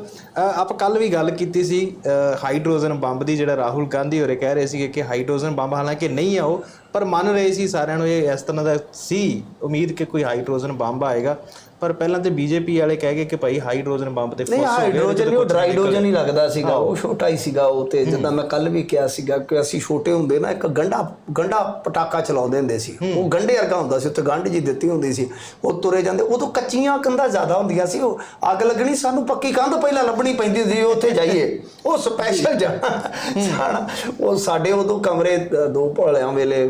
ਅ, ਆਪਾਂ ਕੱਲ ਵੀ ਗੱਲ ਕੀਤੀ ਸੀ ਅ, ਹਾਈਡਰੋਜਨ ਬੰਬ ਦੀ ਜਿਹੜਾ ਰਾਹੁਲ ਗਾਂਧੀ ਹੋਰੇ ਕਹਿ ਰਹੇ ਸੀਗੇ ਕਿ ਹਾਈਡਰੋਜਨ ਬੰਬ ਹਾਲਾਂਕਿ ਨਹੀਂ ਆ ਉਹ ਪਰ ਮੰਨ ਰਹੇ ਸੀ ਸਾਰਿਆਂ ਨੂੰ ਇਹ ਇਸ ਤਰ੍ਹਾਂ ਦਾ ਸੀ ਉਮੀਦ ਕਿ ਕੋਈ ਹਾਈਡਰੋਜਨ ਬੰਬ ਆਏਗਾ। ਪਰ ਪਹਿਲਾਂ ਤੇ ਬੀਜੇਪੀ ਵਾਲੇ ਕਹਿ ਗਏ ਕਿ ਭਾਈ ਹਾਈਡਰੋਜਨ ਬੰਬ ਤੇ ਨਹੀਂ ਫੁੱਸ ਹੋ ਗਿਆ, ਇਹਦੇ ਹਾਈਡਰੋਜਨ ਨਹੀਂ। ਡਰਾਈਡਰੋਜਨ ਹੀ ਲੱਗਦਾ ਸੀਗਾ ਉਹ ਛੋਟਾ ਹੀ ਸੀਗਾ ਉਹ ਤੇ ਜਿੱਦਾਂ ਮੈਂ ਕੱਲ ਵੀ ਕਿਹਾ ਸੀਗਾ ਕਿ ਅਸੀਂ ਛੋਟੇ ਹੁੰਦੇ ਨਾ ਇੱਕ ਗੰਡਾ ਗੰਡਾ ਪਟਾਕਾ ਚਲਾਉਂਦੇ ਹੁੰਦੇ ਸੀ। ਉਹ ਗੰਡੇ ਵਰਗਾ ਹੁੰਦਾ ਸੀ ਉੱਤੇ ਗੰਢ ਜੀ ਦਿੱਤੀ ਹੁੰਦੀ ਸੀ। ਉਹ ਤੁਰੇ ਜਾਂਦੇ ਉਦੋਂ ਕੱਚੀਆਂ ਕੰਧਾਂ ਜ਼ਿਆਦਾ ਹੁੰਦੀਆਂ ਸੀ ਉਹ ਅੱਗ ਲੱਗਣੀ ਸਾਨੂੰ ਪੱਕੀ ਕੰਧ ਪਹਿਲਾਂ ਲੱਭਣੀ ਪੈਂਦੀ ਸੀ ਉੱਥੇ ਜਾਈਏ। ਉਹ ਸਪੈਸ਼ਲ ਜਾਣਾ ਉਹ ਸਾਡੇ ਉਦੋਂ ਕਮਰੇ ਦੋ ਭੋਲਿਆਂ ਵੇਲੇ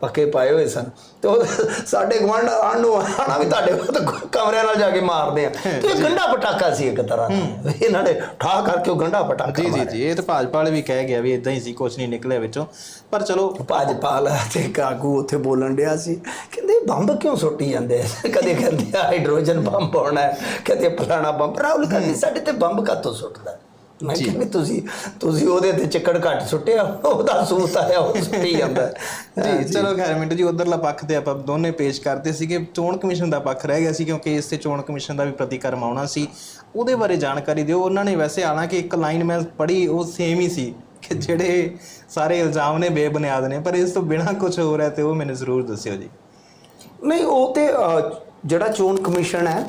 ਪੱਕੇ ਪਾਏ ਹੋਏ ਸਨ। ਤੇ ਉਹ ਸਾਡੇ ਗਵਾਂਢ ਆਣ ਨੂੰ ਆਣਾ ਵੀ ਤੁਹਾਡੇ ਕੋਲ ਕਮਰਿਆਂ ਨਾਲ ਜਾ ਕੇ ਮਾਰਦੇ ਆ। ਤੇ ਇਹ ਗੰਡਾ ਪਟਾਕਾ ਸੀ ਇੱਕ ਤਰ੍ਹਾਂ ਦਾ। ਇਹਨਾਂ ਨੇ ਠਾ ਕਰਕੇ ਉਹ ਗੰਡਾ ਪਟਾਕਾ ਜੀ ਜੀ ਜੀ ਇਹ ਤਾਂ ਭਾਜਪਾ ਵਾਲੇ ਵੀ ਕਹਿ ਗਿਆ ਵੀ ਇਦਾਂ ਹੀ ਸੀ ਕੁਝ ਨਹੀਂ ਨਿਕਲਿਆ ਵਿੱਚੋਂ। ਪਰ ਚਲੋ ਭਾਜਪਾਲ ਤੇ ਕਾਗੂ ਉੱਥੇ ਬੋਲਣ ਡਿਆ ਸੀ। ਕਹਿੰਦੇ ਬੰਬ ਕਿਉਂ ਸੁੱਟੀ ਜਾਂਦੇ? ਕਦੇ ਕਹਿੰਦੇ ਹਾਈਡਰੋਜਨ ਬੰਬ ਪਾਉਣਾ ਹੈ ਕਦੇ ਫਲਾਣਾ ਬੰਬ। ਰਾਹੁਲ ਗਾਂਧੀ ਸਾਡੇ ਤੇ ਬੰਬ ਕਾਤੋਂ ਸੁੱਟਦਾ? ਮੈਂ ਕਿਹਾ ਵੀ ਤੁਸੀਂ ਤੁਸੀਂ ਉਹਦੇ ਤੇ ਚੱਕੜ ਘੱਟ ਸੁੱਟਿਆ ਉਹਦਾ ਸੂਤ ਆਇਆ ਉਹ ਸੁੱਟੀ ਜਾਂਦਾ। ਹੈ। ਜੀ। ਚਲੋ ਖੈਰ ਮਿੰਟ ਜੀ ਉਧਰਲਾ ਪੱਖ ਤੇ ਆਪਾਂ ਦੋਨੇ ਪੇਸ਼ ਕਰਦੇ ਸੀਗੇ। ਚੋਣ ਕਮਿਸ਼ਨ ਦਾ ਪੱਖ ਰਹਿ ਗਿਆ ਸੀ ਕਿਉਂਕਿ ਇਸ ਤੇ ਚੋਣ ਕਮਿਸ਼ਨ ਦਾ ਵੀ ਪ੍ਰਤੀਕਰਮ ਆਉਣਾ ਸੀ। ਉਹਦੇ ਬਾਰੇ ਜਾਣਕਾਰੀ ਦਿਓ। ਉਹਨਾਂ ਨੇ ਵੈਸੇ ਹਾਲਾਂਕਿ ਇੱਕ ਲਾਈਨ ਮੈਂ ਪੜ੍ਹੀ ਉਹ ਸੇਮ ਹੀ ਸੀ ਕਿ ਜਿਹੜੇ ਸਾਰੇ ਇਲਜ਼ਾਮ ਨੇ ਬੇਬੁਨਿਆਦ ਨੇ ਪਰ ਇਸ ਤੋਂ ਬਿਨਾ ਕੁਝ ਹੋ ਰਿਹਾ ਤੇ ਉਹ ਮੈਨੂੰ ਜ਼ਰੂਰ ਦੱਸਿਓ ਜੀ। ਨਹੀਂ ਉਹ ਤੇ ਜਿਹੜਾ ਚੋਣ ਕਮਿਸ਼ਨ ਹੈ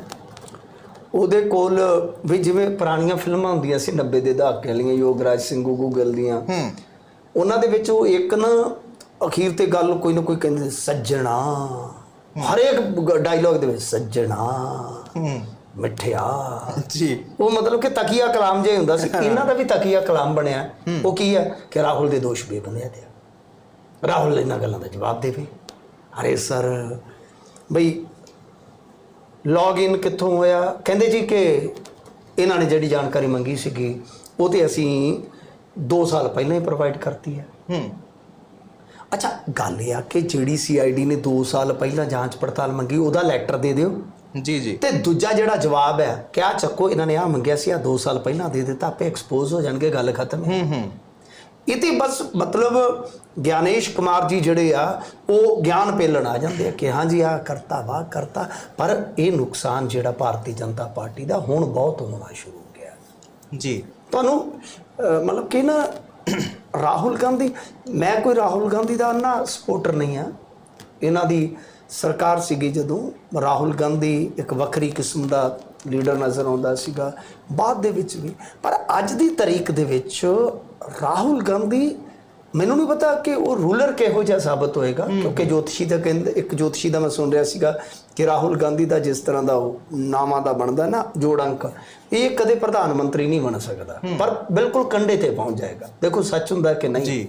ਉਹਦੇ ਕੋਲ ਵੀ ਜਿਵੇਂ ਪੁਰਾਣੀਆਂ ਫਿਲਮਾਂ ਹੁੰਦੀਆਂ ਸੀ 90 ਦੇ ਦਹਾਕੇ ਵਾਲੀਆਂ ਯੋਗਰਾਜ ਸਿੰਘ ਗੂਗਲ ਦੀਆਂ। ਹੂੰ। ਉਹਨਾਂ ਦੇ ਵਿੱਚ ਉਹ ਇੱਕ ਨਾ ਅਖੀਰ ਤੇ ਗੱਲ ਕੋਈ ਨਾ ਕੋਈ ਕਹਿੰਦੇ ਸੱਜਣਾ। ਹਰੇਕ ਡਾਇਲੌਗ ਦੇ ਵਿੱਚ ਸੱਜਣਾ। ਹੂੰ। ਮਿੱਠਿਆ। ਜੀ। ਉਹ ਮਤਲਬ ਕਿ ਤਕੀਆ ਕਲਾਮ ਜੇ ਹੁੰਦਾ ਸੀ। ਇਹਨਾਂ ਦਾ ਵੀ ਤਕੀਆ ਕਲਾਮ ਬਣਿਆ। ਉਹ ਕੀ ਹੈ ਕਿ ਰਾਹੁਲ ਦੇ ਦੋਸ਼ ਬੇਬੁਨਿਆਦ ਆ। ਰਾਹੁਲ ਇਹਨਾਂ ਗੱਲਾਂ ਦਾ ਜਵਾਬ ਦੇਵੇ। ਅਰੇ ਸਰ ਬਈ ਲੌਗਇਨ ਕਿੱਥੋਂ ਹੋਇਆ? ਕਹਿੰਦੇ ਜੀ ਕਿ ਇਹਨਾਂ ਨੇ ਜਿਹੜੀ ਜਾਣਕਾਰੀ ਮੰਗੀ ਸੀਗੀ ਉਹ ਤੇ ਅਸੀਂ 2 ਸਾਲ ਪਹਿਲਾਂ ਹੀ ਪ੍ਰੋਵਾਈਡ ਕਰਤੀ ਹੈ। ਹੂੰ। ਅੱਛਾ ਗੱਲ ਇਹ ਆ ਕਿ ਜਿਹੜੀ ਸੀਆਈਡੀ ਨੇ 2 ਸਾਲ ਪਹਿਲਾਂ ਜਾਂਚ ਪੜਤਾਲ ਮੰਗੀ ਉਹਦਾ ਲੈਟਰ ਦੇ ਦਿਓ। ਜੀ ਜੀ। ਤੇ ਦੂਜਾ ਜਿਹੜਾ ਜਵਾਬ ਹੈ ਕਿ ਆ ਚੱਕੋ ਇਹਨਾਂ ਨੇ ਆ ਮੰਗਿਆ ਸੀ ਆ 2 ਸਾਲ ਪਹਿਲਾਂ ਦੇ ਦਿੱਤਾ ਆਪੇ ਐਕਸਪੋਜ਼ ਹੋ ਜਾਣਗੇ ਗੱਲ ਖਤਮ ਹੂੰ ਹੂੰ। ਇਹ ਤੇ ਬਸ ਮਤਲਬ ਗਿਆਨੇਸ਼ ਕੁਮਾਰ ਜੀ ਜਿਹੜੇ ਆ ਉਹ ਗਿਆਨ ਪੇਲਣ ਆ ਜਾਂਦੇ ਆ ਕਿ ਹਾਂਜੀ ਆ ਕਰਤਾ ਵਾ ਕਰਤਾ ਪਰ ਇਹ ਨੁਕਸਾਨ ਜਿਹੜਾ ਭਾਰਤੀ ਜਨਤਾ ਪਾਰਟੀ ਦਾ ਹੁਣ ਬਹੁਤ ਹੋਣਾ ਸ਼ੁਰੂ ਹੋ ਗਿਆ ਜੀ ਤੁਹਾਨੂੰ ਮਤਲਬ ਕਿ ਨਾ ਰਾਹੁਲ ਗਾਂਧੀ ਮੈਂ ਕੋਈ ਰਾਹੁਲ ਗਾਂਧੀ ਦਾ ਨਾ ਸਪੋਰਟਰ ਨਹੀਂ ਆ ਇਹਨਾਂ ਦੀ ਸਰਕਾਰ ਸੀਗੀ ਜਦੋਂ ਰਾਹੁਲ ਗਾਂਧੀ ਇੱਕ ਵੱਖਰੀ ਕਿਸਮ ਦਾ ਲੀਡਰ ਨਜ਼ਰ ਆਉਂਦਾ ਸੀਗਾ ਬਾਅਦ ਦੇ ਵਿੱਚ ਵੀ ਪਰ ਅੱਜ ਦੀ ਤਾਰੀਖ ਦੇ ਵਿੱਚ ਰਾਹੁਲ ਗਾਂਧੀ ਮੈਨੂੰ ਨਹੀਂ ਪਤਾ ਕਿ ਉਹ ਰੂਲਰ ਕਿਹੋ ਜਿਹਾ ਸਾਬਤ ਹੋਏਗਾ ਕਿਉਂਕਿ ਜੋਤਸ਼ੀ ਦਾ ਕਹਿੰਦੇ ਇੱਕ ਜੋਤਸ਼ੀ ਦਾ ਮੈਂ ਸੁਣ ਰਿਹਾ ਸੀਗਾ ਕਿ ਰਾਹੁਲ ਗਾਂਧੀ ਦਾ ਜਿਸ ਤਰ੍ਹਾਂ ਦਾ ਉਹ ਨਾਮਾਂ ਦਾ ਬਣਦਾ ਨਾ ਜੋੜ ਅੰਕ ਇਹ ਕਦੇ ਪ੍ਰਧਾਨ ਮੰਤਰੀ ਨਹੀਂ ਬਣ ਸਕਦਾ। ਪਰ ਬਿਲਕੁਲ ਕੰਡੇ ਤੇ ਪਹੁੰਚ ਜਾਏਗਾ। ਦੇਖੋ ਸੱਚ ਹੁੰਦਾ ਕਿ ਨਹੀਂ? ਜੀ।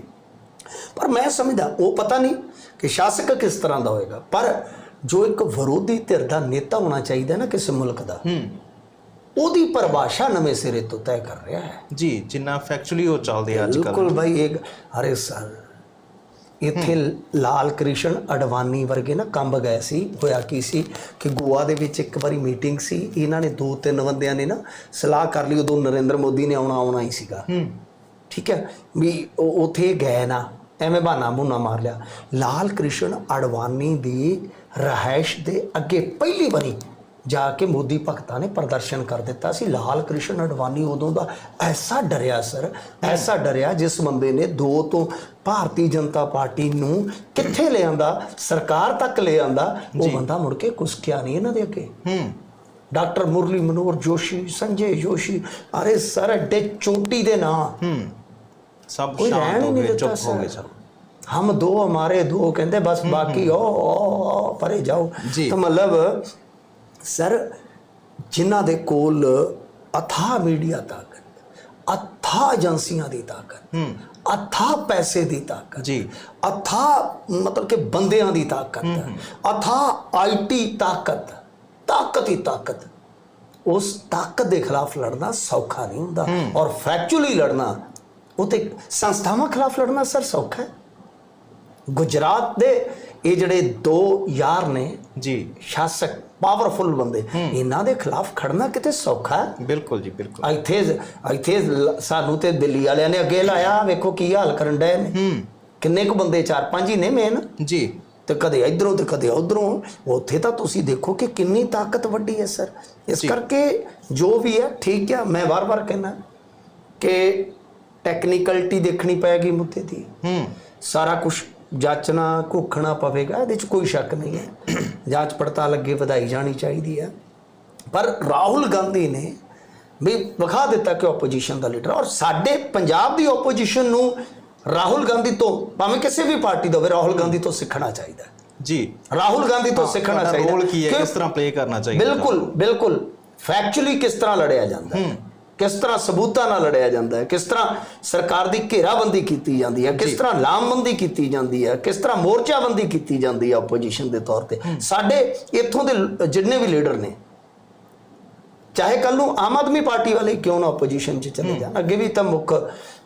ਪਰ ਮੈਂ ਸਮਝਦਾ ਉਹ ਪਤਾ ਨਹੀਂ ਕਿ ਸ਼ਾਸਕ ਕਿਸ ਤਰ੍ਹਾਂ ਦਾ ਹੋਏਗਾ। ਪਰ ਜੋ ਇੱਕ ਵਿਰੋਧੀ ਧਿਰ ਦਾ ਨੇਤਾ ਹੋਣਾ ਚਾਹੀਦਾ ਨਾ ਕਿਸੇ ਮੁਲਕ ਦਾ ਉਹਦੀ ਪਰਿਭਾਸ਼ਾ ਨਵੇਂ ਸਿਰੇ ਤੋਂ ਤੈਅ ਕਰ ਰਿਹਾ ਹੈ। ਜੀ ਜਿੰਨਾ ਫੈਕਚੁਅਲੀ ਉਹ ਚੱਲਦੇ ਅੱਜ ਕੱਲ ਬਿਲਕੁਲ ਭਾਈ ਇੱਕ ਅਰੇ ਸਰ ਇੱਥੇ ਲਾਲ ਕ੍ਰਿਸ਼ਨ ਅਡਵਾਨੀ ਵਰਗੇ ਨਾ ਕੰਬ ਗਏ ਸੀ ਹੋਇਆ ਕੀ ਸੀ ਕਿ ਗੋਆ ਦੇ ਵਿੱਚ ਇੱਕ ਵਾਰੀ ਮੀਟਿੰਗ ਸੀ ਇਹਨਾਂ ਨੇ ਦੋ ਤਿੰਨ ਬੰਦਿਆਂ ਨੇ ਨਾ ਸਲਾਹ ਕਰ ਲਈ ਉਦੋਂ ਨਰਿੰਦਰ ਮੋਦੀ ਨੇ ਆਉਣਾ ਆਉਣਾ ਹੀ ਸੀਗਾ। ਠੀਕ ਹੈ ਵੀ ਉਥੇ ਗਏ ਨਾ ਐਵੇਂ ਬਹਾਨਾ ਬੁਨਾ ਮਾਰ ਲਿਆ। ਲਾਲ ਕ੍ਰਿਸ਼ਨ ਅਡਵਾਨੀ ਦੀ ਰਹਿائش ਦੇ ਅੱਗੇ ਪਹਿਲੀ ਵਾਰੀ ਜਾ ਕੇ ਮੋਦੀ ਭਗਤਾਂ ਨੇ ਪ੍ਰਦਰਸ਼ਨ ਕਰ ਦਿੱਤਾ ਸੀ। ਲਾਲ ਕ੍ਰਿਸ਼ਨ ਅਡਵਾਨੀ ਉਦੋਂ ਦਾ ਐਸਾ ਡਰਿਆ ਸਰ ਐਸਾ ਡਰਿਆ ਜਿਸ ਬੰਦੇ ਨੇ ਦੋ ਤੋਂ ਭਾਰਤੀ ਜਨਤਾ ਪਾਰਟੀ ਨੂੰ ਕਿੱਥੇ ਲਿਆਂਦਾ ਸਰਕਾਰ ਤੱਕ ਲਿਆਂਦਾ ਉਹ ਬੰਦਾ ਮੁੜ ਕੇ ਕੁਸਕਿਆ ਨਹੀਂ ਇਹਨਾਂ ਦੇ ਅੱਗੇ। ਹੂੰ। ਡਾਕਟਰ ਮੁਰਲੀ ਮਨੋਹਰ ਜੋਸ਼ੀ ਸੰਜੇ ਜੋਸ਼ੀ ਅਰੇ ਸਰ ਐਡੇ ਚੋਟੀ ਦੇ ਨਾਂ। ਹੂੰ। ਸਭ ਸ਼ਾਂਤ ਹੀ ਗਏ ਚੁੱਪ ਹੋ ਗਏ ਸਰ। ਹਮ ਦੋ ਹਮਾਰੇ ਦੋ ਕਹਿੰਦੇ ਬਸ ਬਾਕੀ ਓ ਪਰੇ ਜਾਓ। ਤਾਂ ਮਤਲਬ ਸਰ ਜਿਨ੍ਹਾਂ ਦੇ ਕੋਲ ਅਥਾ ਮੀਡੀਆ ਤਾਕਤ ਅਥਾ ਏਜੰਸੀਆਂ ਦੀ ਤਾਕਤ ਹੂੰ। ਅਥਾ ਪੈਸੇ ਦੀ ਤਾਕਤ ਜੀ। ਅਥਾ ਮਤਲਬ ਕਿ ਬੰਦਿਆਂ ਦੀ ਤਾਕਤ ਅਥਾ ਆਈਟੀ ਤਾਕਤ ਤਾਕਤ ਹੀ ਤਾਕਤ। ਉਸ ਤਾਕਤ ਦੇ ਖਿਲਾਫ ਲੜਨਾ ਸੌਖਾ ਨਹੀਂ ਹੁੰਦਾ ਔਰ ਫੈਕਚੁਅਲੀ ਲੜਨਾ ਉਹ ਤੇ ਸੰਸਥਾਵਾਂ ਖਿਲਾਫ ਲੜਨਾ ਸਰ ਸੌਖਾ ਹੈ। ਗੁਜਰਾਤ ਦੇ ਇਹ ਜਿਹੜੇ ਦੋ ਯਾਰ ਨੇ ਜੀ। ਸ਼ਾਸਕ ਪਾਵਰਫੁਲ ਬੰਦੇ। ਇਹਨਾਂ ਦੇ ਖਿਲਾਫ ਖੜਨਾ ਕਿਤੇ ਸੌਖਾ ਬਿਲਕੁਲ ਜੀ ਬਿਲਕੁਲ। ਇੱਥੇ ਇੱਥੇ ਸਾਨੂੰ ਤੇ ਦਿੱਲੀ ਵਾਲਿਆਂ ਨੇ ਅੱਗੇ ਲਾਇਆ। ਵੇਖੋ ਕੀ ਹਾਲ ਕਰਨ ਡਏ ਨੇ। ਕਿੰਨੇ ਕੁ ਬੰਦੇ ਚਾਰ ਪੰਜ ਹੀ ਨੇ ਮੇਨ ਜੀ। ਤੇ ਕਦੇ ਇਧਰੋਂ ਤੇ ਕਦੇ ਉਧਰੋਂ। ਉੱਥੇ ਤਾਂ ਤੁਸੀਂ ਦੇਖੋ ਕਿ ਕਿੰਨੀ ਤਾਕਤ ਵੱਡੀ ਹੈ ਸਰ। ਇਸ ਕਰਕੇ ਜੋ ਵੀ ਹੈ ਠੀਕ ਹੈ। ਮੈਂ ਵਾਰ-ਵਾਰ ਕਹਿਣਾ ਕਿ ਟੈਕਨੀਕਲਿਟੀ ਦੇਖਣੀ ਪਏਗੀ ਮੁੱਦੇ ਦੀ। ਹੂੰ। ਸਾਰਾ ਕੁਝ ਜਾਂਚਣਾ ਘੋਖਣਾ ਪਵੇਗਾ ਇਹਦੇ 'ਚ ਕੋਈ ਸ਼ੱਕ ਨਹੀਂ ਹੈ। ਜਾਂਚ ਪੜਤਾਲ ਅੱਗੇ ਵਧਾਈ ਜਾਣੀ ਚਾਹੀਦੀ ਹੈ। ਪਰ ਰਾਹੁਲ ਗਾਂਧੀ ਨੇ ਵੀ ਵਿਖਾ ਦਿੱਤਾ ਕਿ ਆਪੋਜੀਸ਼ਨ ਦਾ ਲੀਡਰ ਔਰ ਸਾਡੇ ਪੰਜਾਬ ਦੀ ਆਪੋਜੀਸ਼ਨ ਨੂੰ ਰਾਹੁਲ ਗਾਂਧੀ ਤੋਂ ਭਾਵੇਂ ਕਿਸੇ ਵੀ ਪਾਰਟੀ ਦਾ ਹੋਵੇ ਰਾਹੁਲ ਗਾਂਧੀ ਤੋਂ ਸਿੱਖਣਾ ਚਾਹੀਦਾ। ਜੀ। ਰਾਹੁਲ ਗਾਂਧੀ ਤੋਂ ਸਿੱਖਣਾ ਚਾਹੀਦਾ ਰੋਲ ਕੀ ਹੈ? ਕਿ ਕਿਸ ਤਰ੍ਹਾਂ ਪਲੇ ਕਰਨਾ ਚਾਹੀਦਾ ਬਿਲਕੁਲ ਬਿਲਕੁਲ। ਫੈਕਚੁਅਲੀ ਕਿਸ ਤਰ੍ਹਾਂ ਲੜਿਆ ਜਾਂਦਾ ਹੈ। ਕਿਸ ਤਰ੍ਹਾਂ ਸਬੂਤਾਂ ਨਾਲ ਲੜਿਆ ਜਾਂਦਾ ਹੈ? ਕਿਸ ਤਰ੍ਹਾਂ ਸਰਕਾਰ ਦੀ ਘੇਰਾਬੰਦੀ ਕੀਤੀ ਜਾਂਦੀ ਹੈ? ਕਿਸ ਤਰ੍ਹਾਂ ਲਾਮਬੰਦੀ ਕੀਤੀ ਜਾਂਦੀ ਹੈ? ਕਿਸ ਤਰ੍ਹਾਂ ਮੋਰਚਾਬੰਦੀ ਕੀਤੀ ਜਾਂਦੀ ਹੈ ਆਪੋਜੀਸ਼ਨ ਦੇ ਤੌਰ ਤੇ? ਸਾਡੇ ਇੱਥੋਂ ਦੇ ਜਿੰਨੇ ਵੀ ਲੀਡਰ ਨੇ ਚਾਹੇ ਕੱਲ ਨੂੰ ਆਮ ਆਦਮੀ ਪਾਰਟੀ ਵਾਲੇ ਕਿਉਂ ਨਾ ਆਪੋਜੀਸ਼ਨ 'ਚ ਚਲੇ ਜਾਣ ਅੱਗੇ ਵੀ ਤਾਂ ਮੁੱਖ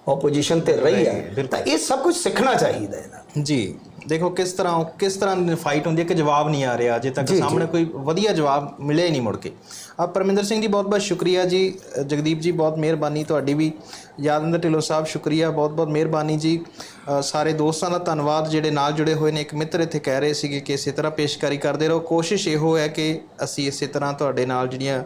ਆਪੋਜੀਸ਼ਨ ਤੇ ਰਹੀ ਹੈ। ਤਾਂ ਇਹ ਸਭ ਕੁਝ ਸਿੱਖਣਾ ਚਾਹੀਦਾ ਹੈ ਜੀ। ਦੇਖੋ ਕਿਸ ਤਰ੍ਹਾਂ ਕਿਸ ਤਰ੍ਹਾਂ ਫਾਈਟ ਹੁੰਦੀ ਹੈ ਕਿ ਜਵਾਬ ਨਹੀਂ ਆ ਰਿਹਾ ਅਜੇ ਤੱਕ। ਸਾਹਮਣੇ ਕੋਈ ਵਧੀਆ ਜਵਾਬ ਮਿਲਿਆ ਹੀ ਨਹੀਂ ਮੁੜ ਕੇ। ਆ ਪਰਮਿੰਦਰ ਸਿੰਘ ਜੀ ਬਹੁਤ ਬਹੁਤ ਸ਼ੁਕਰੀਆ ਜੀ। ਜਗਦੀਪ ਜੀ ਬਹੁਤ ਮਿਹਰਬਾਨੀ ਤੁਹਾਡੀ ਵੀ। ਯਾਦਵਿੰਦਰ ਢਿੱਲੋਂ ਸਾਹਿਬ ਸ਼ੁਕਰੀਆ ਬਹੁਤ ਬਹੁਤ ਮਿਹਰਬਾਨੀ ਜੀ। ਸਾਰੇ ਦੋਸਤਾਂ ਦਾ ਧੰਨਵਾਦ ਜਿਹੜੇ ਨਾਲ ਜੁੜੇ ਹੋਏ ਨੇ ਇੱਕ ਮਿੱਤਰ ਇੱਥੇ ਕਹਿ ਰਹੇ ਸੀਗੇ ਕਿ ਇਸੇ ਤਰ੍ਹਾਂ ਪੇਸ਼ਕਾਰੀ ਕਰਦੇ ਰਹੋ। ਕੋਸ਼ਿਸ਼ ਇਹੋ ਹੈ ਕਿ ਅਸੀਂ ਇਸੇ ਤਰ੍ਹਾਂ ਤੁਹਾਡੇ ਨਾਲ ਜਿਹੜੀਆਂ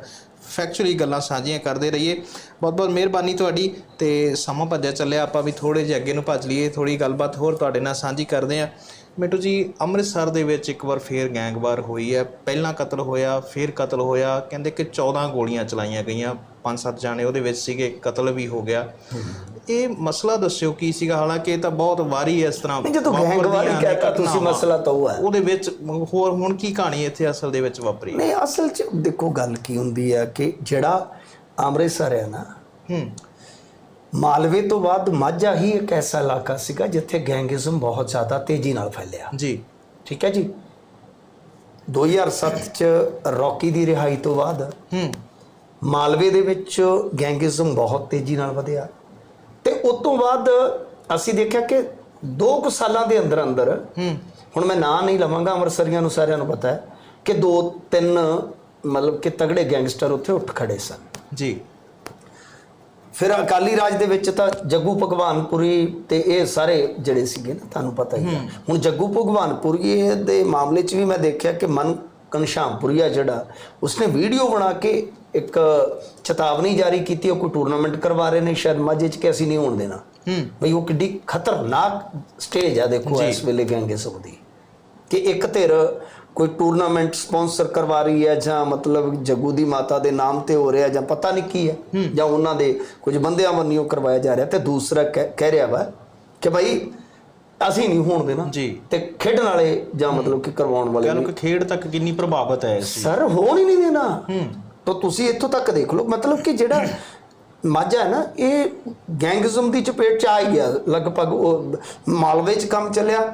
ਫੈਕਚੁਅਲੀ ਗੱਲਾਂ ਸਾਂਝੀਆਂ ਕਰਦੇ ਰਹੀਏ। ਬਹੁਤ ਬਹੁਤ ਮਿਹਰਬਾਨੀ ਤੁਹਾਡੀ ਤੇ ਸਮਾਂ ਭੱਜਿਆ ਚੱਲਿਆ, ਆਪਾਂ ਵੀ ਥੋੜੇ ਜਿਹਾ ਅੱਗੇ ਨੂੰ ਭੱਜ ਲਈਏ ਥੋੜੀ ਗੱਲਬਾਤ ਹੋਰ ਤੁਹਾਡੇ ਨਾਲ ਸਾਂਝੀ ਕਰਦੇ ਹਾਂ। ਮਿੱਟੂ ਜੀ, ਅੰਮ੍ਰਿਤਸਰ ਦੇ ਵਿੱਚ ਇੱਕ ਵਾਰ ਫੇਰ ਗੈਂਗਵਾਰ ਹੋਈ ਹੈ। ਪਹਿਲਾਂ ਕਤਲ ਹੋਇਆ, ਫੇਰ ਕਤਲ ਹੋਇਆ, ਕਹਿੰਦੇ ਕਿ 14 ਗੋਲੀਆਂ ਚਲਾਈਆਂ ਗਈਆਂ। ਪੰਜ ਸੱਤ ਜਾਣੇ ਉਹਦੇ ਵਿੱਚ ਸੀਗੇ, ਕਤਲ ਵੀ ਹੋ ਗਿਆ। ਇਹ ਮਸਲਾ ਦੱਸਿਓ ਕੀ ਸੀਗਾ? ਹਾਲਾਂਕਿ ਇਹ ਤਾਂ ਬਹੁਤ ਵਾਰੀ ਇਸ ਤਰ੍ਹਾਂ ਜਦੋਂ ਗੈਂਗਵਾਰ ਹੀ ਕਹਿਤਾ ਤੁਸੀਂ। ਮਸਲਾ ਤਾਂ ਉਹ ਹੈ। ਉਹਦੇ ਵਿੱਚ ਹੋਰ ਹੁਣ ਕੀ ਕਹਾਣੀ ਇੱਥੇ ਅਸਲ ਦੇ ਵਿੱਚ ਵਾਪਰੀ? ਨਹੀਂ ਅਸਲ 'ਚ ਦੇਖੋ ਗੱਲ ਕੀ ਹੁੰਦੀ ਹੈ ਕਿ ਜਿਹੜਾ ਅੰਮ੍ਰਿਤਸਰ ਹੈ ਨਾ ਹੂੰ। ਮਾਲਵੇ ਤੋਂ ਬਾਅਦ ਮਾਝਾ ਹੀ ਇੱਕ ਐਸਾ ਇਲਾਕਾ ਸੀਗਾ ਜਿੱਥੇ ਗੈਂਗਿਜ਼ਮ ਬਹੁਤ ਜ਼ਿਆਦਾ ਤੇਜ਼ੀ ਨਾਲ ਫੈਲਿਆ। ਜੀ। ਠੀਕ ਹੈ ਜੀ? 2007 ਚ ਰੌਕੀ ਦੀ ਰਿਹਾਈ ਤੋਂ ਬਾਅਦ ਹੂੰ। ਮਾਲਵੇ ਦੇ ਵਿੱਚ ਗੈਂਗਿਜ਼ਮ ਬਹੁਤ ਤੇਜ਼ੀ ਨਾਲ ਵਧਿਆ। ਉਸ ਤੋਂ ਬਾਅਦ ਅਸੀਂ ਦੇਖਿਆ ਕਿ 2 ਕੁ ਸਾਲਾਂ ਦੇ ਅੰਦਰ ਅੰਦਰ ਹੁਣ ਮੈਂ ਨਾਂ ਨਹੀਂ ਲਵਾਂਗਾ ਅੰਮ੍ਰਿਤਸਰੀਆਂ ਨੂੰ ਸਾਰਿਆਂ ਨੂੰ ਪਤਾ ਹੈ ਕਿ ਦੋ ਤਿੰਨ ਮਤਲਬ ਕਿ ਤਗੜੇ ਗੈਂਗਸਟਰ ਉੱਥੇ ਉੱਠ ਖੜੇ ਸਨ। ਜੀ। ਫਿਰ ਅਕਾਲੀ ਰਾਜ ਦੇ ਵਿੱਚ ਤਾਂ ਜੱਗੂ ਭਗਵਾਨਪੁਰੀ ਤੇ ਇਹ ਸਾਰੇ ਜਿਹੜੇ ਸੀਗੇ ਨਾ ਤੁਹਾਨੂੰ ਪਤਾ ਹੀ ਹੈ। ਹੁਣ ਜੱਗੂ ਭਗਵਾਨਪੁਰੀ ਦੇ ਮਾਮਲੇ 'ਚ ਵੀ ਮੈਂ ਦੇਖਿਆ ਕਿ ਮਨ ਘਨਸ਼ਾਮਪੁਰੀਆ ਜਿਹੜਾ ਉਸਨੇ ਵੀਡੀਓ ਬਣਾ ਕੇ ਇੱਕ ਚੇਤਾਵਨੀ ਜਾਰੀ ਕੀਤੀ ਉਹ ਕੋਈ ਟੂਰਨਾਮੈਂਟ ਕਰਵਾ ਰਹੇ ਨੇ ਸ਼ਾਇਦ ਮਾਝੇ 'ਚ ਕਿ ਅਸੀਂ ਨਹੀਂ ਹੋਣ ਦੇਣਾ। ਹੂੰ। ਬਈ ਉਹ ਕਿੱਡੀ ਖਤਰਨਾਕ ਸਟੇਜ ਆ ਦੇਖੋ ਇਸ ਵੇਲੇ ਗੈਂਗਿਸਮ ਦੀ। ਕਿ ਇੱਕ ਧਿਰ ਕੋਈ ਟੂਰਨਾਮੈਂਟ ਸਪਾਂਸਰ ਕਰਵਾ ਰਹੀ ਹੈ ਜਾਂ ਮਤਲਬ ਜੱਗੂ ਦੀ ਮਾਤਾ ਦੇ ਨਾਮ ਤੇ ਹੋ ਰਿਹਾ ਜਾਂ ਪਤਾ ਨਹੀਂ ਕੀ ਹੈ ਜਾਂ ਉਹਨਾਂ ਦੇ ਕੁਝ ਬੰਦਿਆਂ ਵੱਲੋਂ ਕਰਵਾਇਆ ਜਾ ਰਿਹਾ। ਤੇ ਦੂਸਰਾ ਕਹਿ ਰਿਹਾ ਵਾ ਕਿ ਭਾਈ ਅਸੀਂ ਨਹੀਂ ਹੋਣ ਦੇਣਾ ਜੀ। ਤੇ ਖੇਡਣ ਵਾਲੇ ਜਾਂ ਮਤਲਬ ਕਿ ਕਰਵਾਉਣ ਵਾਲੇ ਕਿ ਖੇਡ ਤੱਕ ਕਿੰਨੀ ਪ੍ਰਭਾਵਿਤ ਹੈ ਸਰ ਹੋਣ ਹੀ ਨਹੀਂ ਦੇਣਾ। ਤਾਂ ਤੁਸੀਂ ਇੱਥੋਂ ਤੱਕ ਦੇਖ ਲਓ। ਮਤਲਬ ਕਿ ਜਿਹੜਾ ਮਾਝਾ ਹੈ ਨਾ, ਇਹ ਗੈਂਗਜ਼ਮ ਦੀ ਚਪੇਟ ਚ ਆ ਹੀ ਗਿਆ। ਲਗਭਗ ਉਹ ਮਾਲਵੇ ਚ ਕੰਮ ਚੱਲਿਆ।